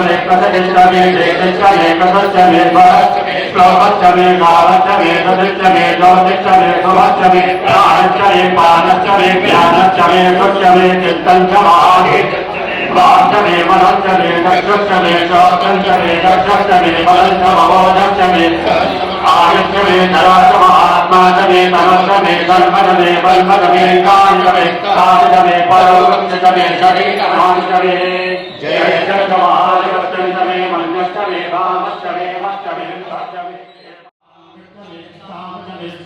चमे कदचे चमे देखे चमे कदचमे बाहर प्रवचमे बाहचमे दचमे दोचमे सोचमे राहचमे पानचमे प्यानचमे सोचमे चितनचमाहे बाहचमे मनचमे दक्षचमे चौचमे दक्षचमे बलचमावोचमे आहचमे धराचमात्माचमे तमचमे बलमचमे बलमचमे कांचमे कांचमे परोक्षचमे शरीरमांचमे जय जय जय महादेव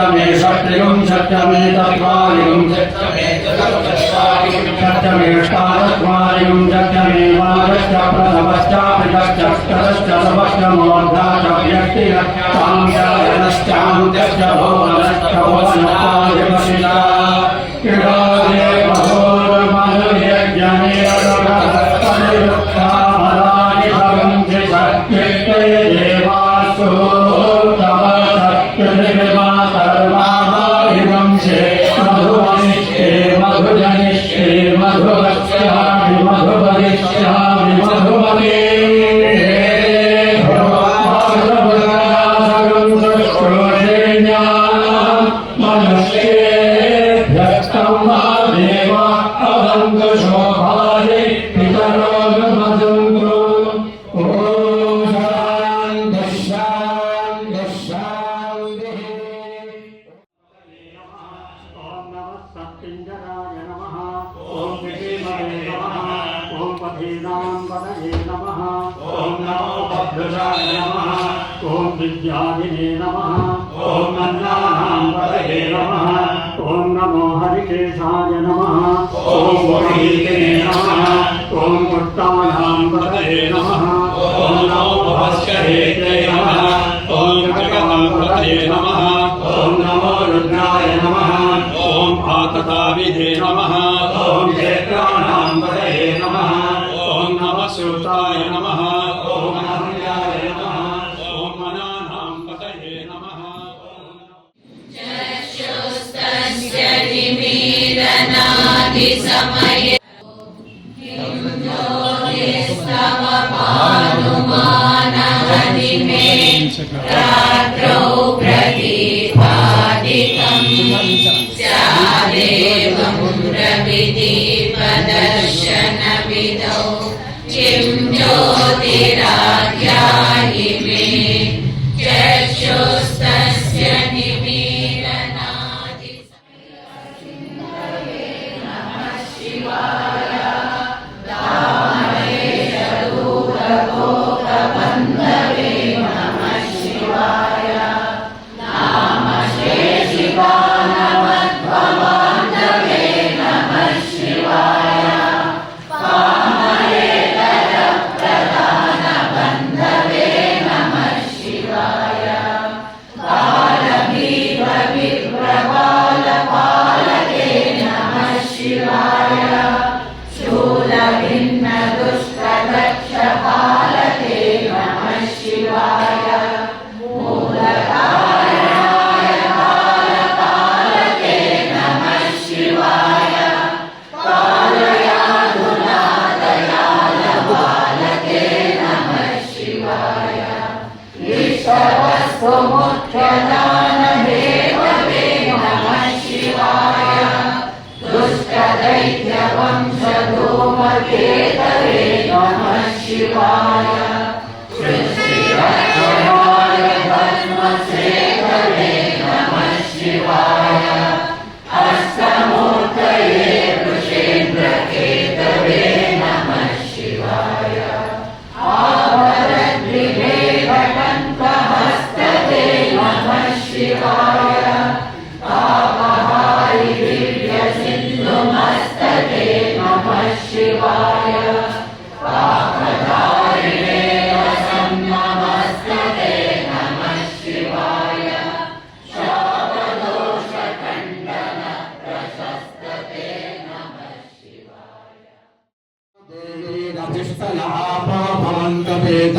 ద్వాత్రివింశతిష్టమే షట్త్రివింశతిష్టమే చత్వారివింశతిష్టమే సప్తమే అష్టాదశత్వారివింశతిష్టమే ద్వాదశ ప్రథమశ్చాపితశ్చ సవష్టమోర్ధాచ వ్యక్తిరక్షాంశాయనశ్చాంత్యశ్చ భోవనశ్చ భోవనపాయవశిలా క్రీడాదే ఓం విద్యాదినే నమః ఓం నన్నానాం పదయే నమః ఓం నమో హరికేశాయ నమః ఓం వహీతినే నమః ఓం పుట్టానాం పదయే నమః ఓం నమో భవస్కరేతే నమః ఓం జగతాం పదయే నమః ఓం నమో రుద్రాయ నమః ఓం ఆతతావిధే నమః ఓం సమయ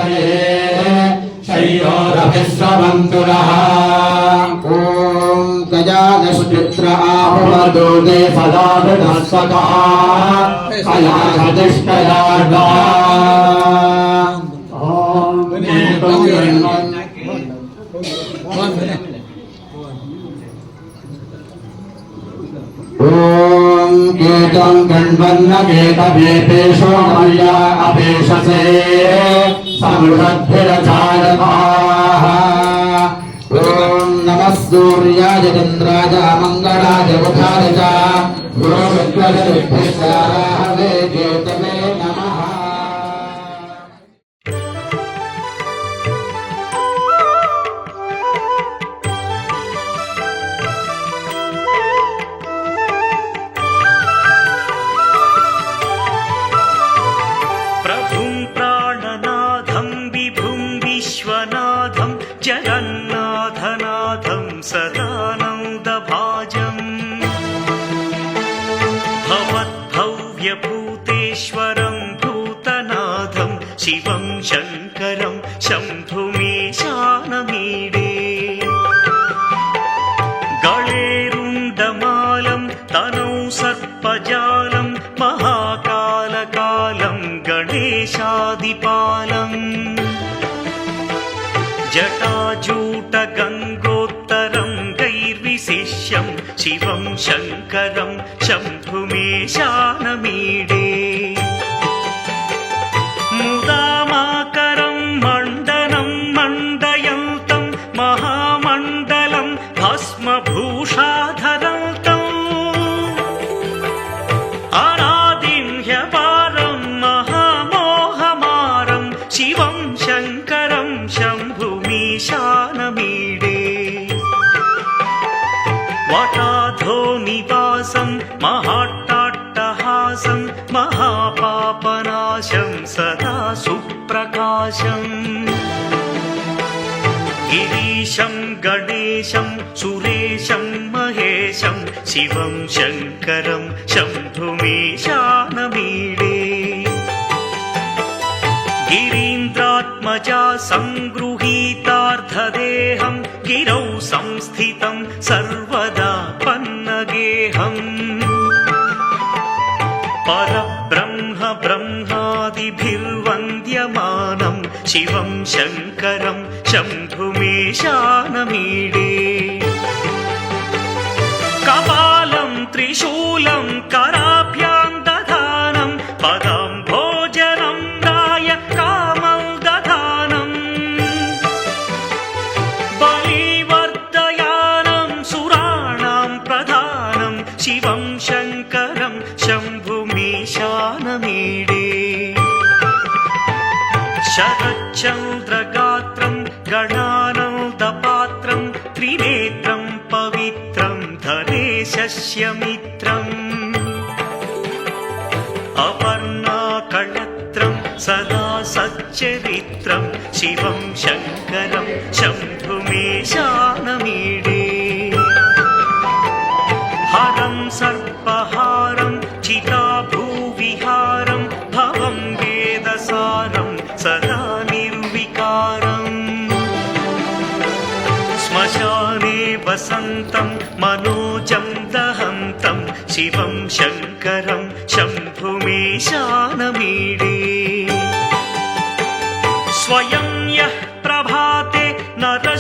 भवन्तपेतये शय्योरभिश्रवन्तुरः ॐ गजानश्चित्र आपवदूते सदा विनस्वका कलाघतिष्ठयागा ॐ ॐ कीतं गण्वन्न केतवेपेशो मर्या अपेशसे समृषद्भिरचारकाः ॐ नमः सूर्याय चन्द्राय मङ्गलाय बुधाय च गुरुविद्वजविद्भिश्चाराहवे शिवं शङ्करं शम्भुमीशानमीडे गळेरुण्डमालं तनौ सर्पजालं महाकालकालं गणेशादिपालम् जटाजूटगङ्गोत्तरं गैर्विशिष्यं शिवं शङ्करं शम्भुमेशानमीडे निवासं महाट्टाट्टहासं महापापनाशं सदा सुप्रकाशम् गिरीशं गणेशं सुरेशं महेशं शिवं शङ्करं शम्भुमीशानमीडे गिरीन्द्रात्मजा सङ्गृहीतार्धदेहं गिरौ संस्थितं सर्वदा पन्नगेहम् परब्रह्म ब्रह्मादिभिर्वन्द्यमानं शिवं शङ्करं शम्भुमेशानमीडे कपालं त्रिशूलं कराभ्यां शम्भुमीशानमीडे शरच्चन्द्रगात्रं गणानन्दपात्रं त्रिनेत्रं पवित्रं धनेशस्यमित्रम् अपर्णाकळत्रं सदा सच्चरित्रं शिवं शङ्करं शम्भुमेशानमीडे हरं सदा निर्विकारम् श्मशाने वसन्तं मनोजं दहन्तं शिवं शङ्करं शम्भुमेशानमीडे स्वयं यः प्रभाते नरः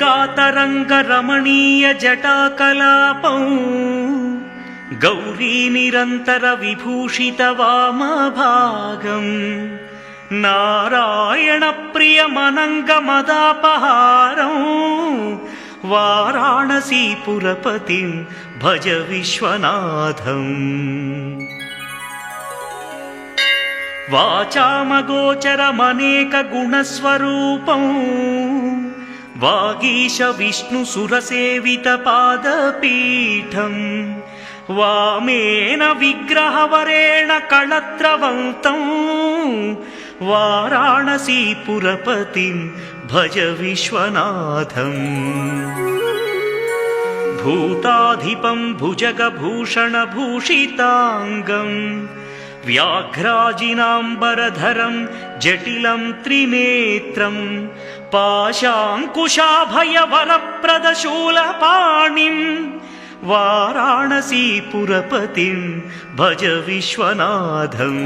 गङ्गातरङ्गरमणीयजटाकलापौ गौरीनिरन्तरविभूषितवामभागम् नारायणप्रियमनङ्गमदापहारौ वाराणसीपुरपतिं भज विश्वनाथम् वाचामगोचरमनेकगुणस्वरूपम् वागीश विष्णुसुरसेवितपादपीठम् वामेन विग्रहवरेण कळत्रवन्तम् वाराणसीपुरपतिं भज विश्वनाथम्। भूताधिपं भुजगभूषणभूषिताङ्गम् व्याघ्राजिनाम्बरधरं जटिलं त्रिनेत्रम् पाशाङ्कुशाभयवरप्रदशूलपाणिम् वाराणसीपुरपतिं भज विश्वनाथम्।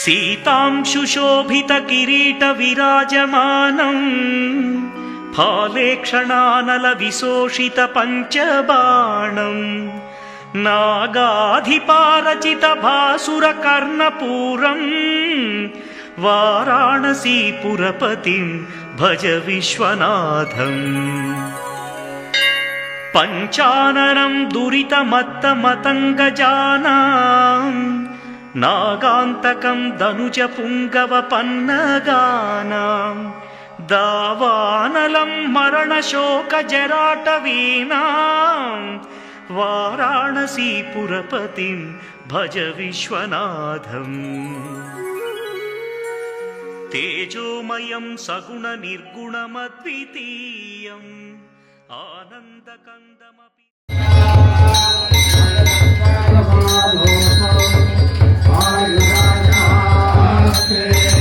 सीतां शुशोभितकिरीटविराजमानम् फालेक्षणानलविशोषितपञ्चबाणम् नागाधिपारचितभासुरकर्णपूरम् वाराणसीपुरपतिं भज विश्वनाथम्। पञ्चाननं दुरितमत्तमतङ्गजानाम् नागान्तकं दनुजपुङ्गवपन्नगानाम् दावानलं मरणशोकजराटवीनाम् वाराणसीपुरपतिं भज विश्वनाथम्। तेजोमयं सगुणनिर्गुणमद्वितीयम् आनन्दकन्दमपि ॐ